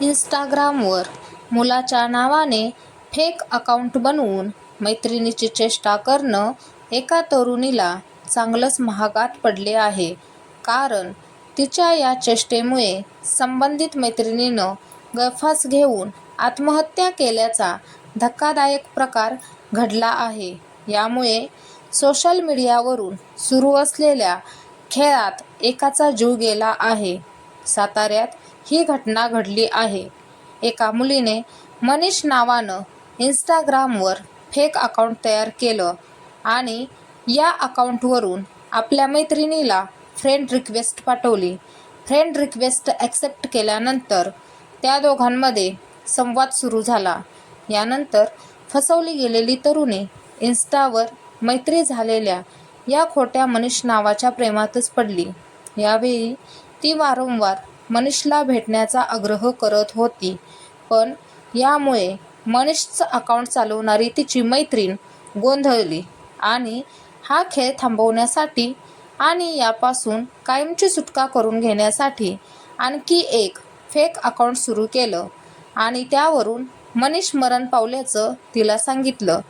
इंस्टाग्रामवर मुलाच्या नावाने फेक अकाउंट बनवून मैत्रिणीची चेष्टा करणं एका तरुणीला चांगलंच महागात पडले आहे. कारण तिच्या या चेष्टेमुळे संबंधित मैत्रिणीनं गळफास घेऊन आत्महत्या केल्याचा धक्कादायक प्रकार घडला आहे. यामुळे सोशल मीडियावरून सुरू असलेल्या खेळात एकाचा जीव गेला आहे. साताऱ्यात ही घटना घडली आहे. एका मुलीने मनीष नावानं इन्स्टाग्रामवर फेक अकाउंट तयार केलं आणि या अकाउंटवरून आपल्या मैत्रिणीला फ्रेंड रिक्वेस्ट पाठवली. फ्रेंड रिक्वेस्ट ॲक्सेप्ट केल्यानंतर त्या दोघांमध्ये संवाद सुरू झाला. यानंतर फसवली गेलेली तरुणी इन्स्टावर मैत्री झालेल्या या खोट्या मनीष नावाच्या प्रेमातच पडली. यावेळी ती वारंवार मनीषला भेटण्याचा आग्रह करत होती. पण यामुळे मनीषचं अकाउंट चालवणारी तिची मैत्रीण गोंधळली आणि हा खेळ थांबवण्यासाठी आणि यापासून कायमची सुटका करून घेण्यासाठी आणखी एक फेक अकाउंट सुरू केलं आणि त्यावरून मनीष मरण पावल्याचं तिला सांगितलं.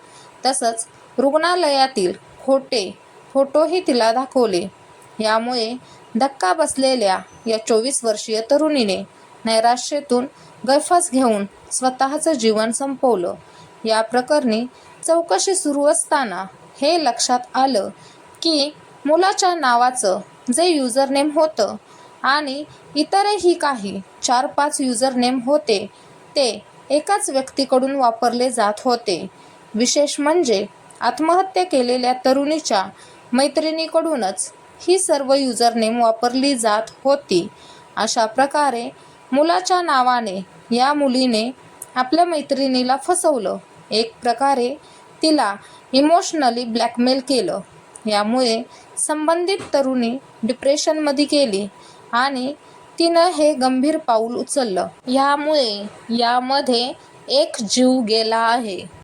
तसंच रुग्णालयातील खोटे फोटोही तिला दाखवले. यामुळे धक्का बसलेल्या या चोवीस वर्षीय तरुणीने नैराश्येतून गैफास घेऊन स्वतःचं जीवन संपवलं. या प्रकरणी चौकशी सुरू असताना हे लक्षात आलं की मुलाच्या नावाचं जे युजरनेम होतं आणि इतरही काही चार पाच युजरनेम होते ते एकाच व्यक्तीकडून वापरले जात होते. विशेष म्हणजे आत्महत्या केलेल्या तरुणीच्या मैत्रिणीकडूनच ही सर्व युजरनेम वापरली जात होती. अशा प्रकारे मुलाच्या नावाने या मुलीने आपल्या मैत्रिणीला फसवलं. एक प्रकारे तिला इमोशनली ब्लॅकमेल केलं. यामुळे संबंधित तरुणी डिप्रेशनमध्ये गेली आणि तिनं हे गंभीर पाऊल उचललं. यामुळे यामध्ये एक जीव गेला आहे.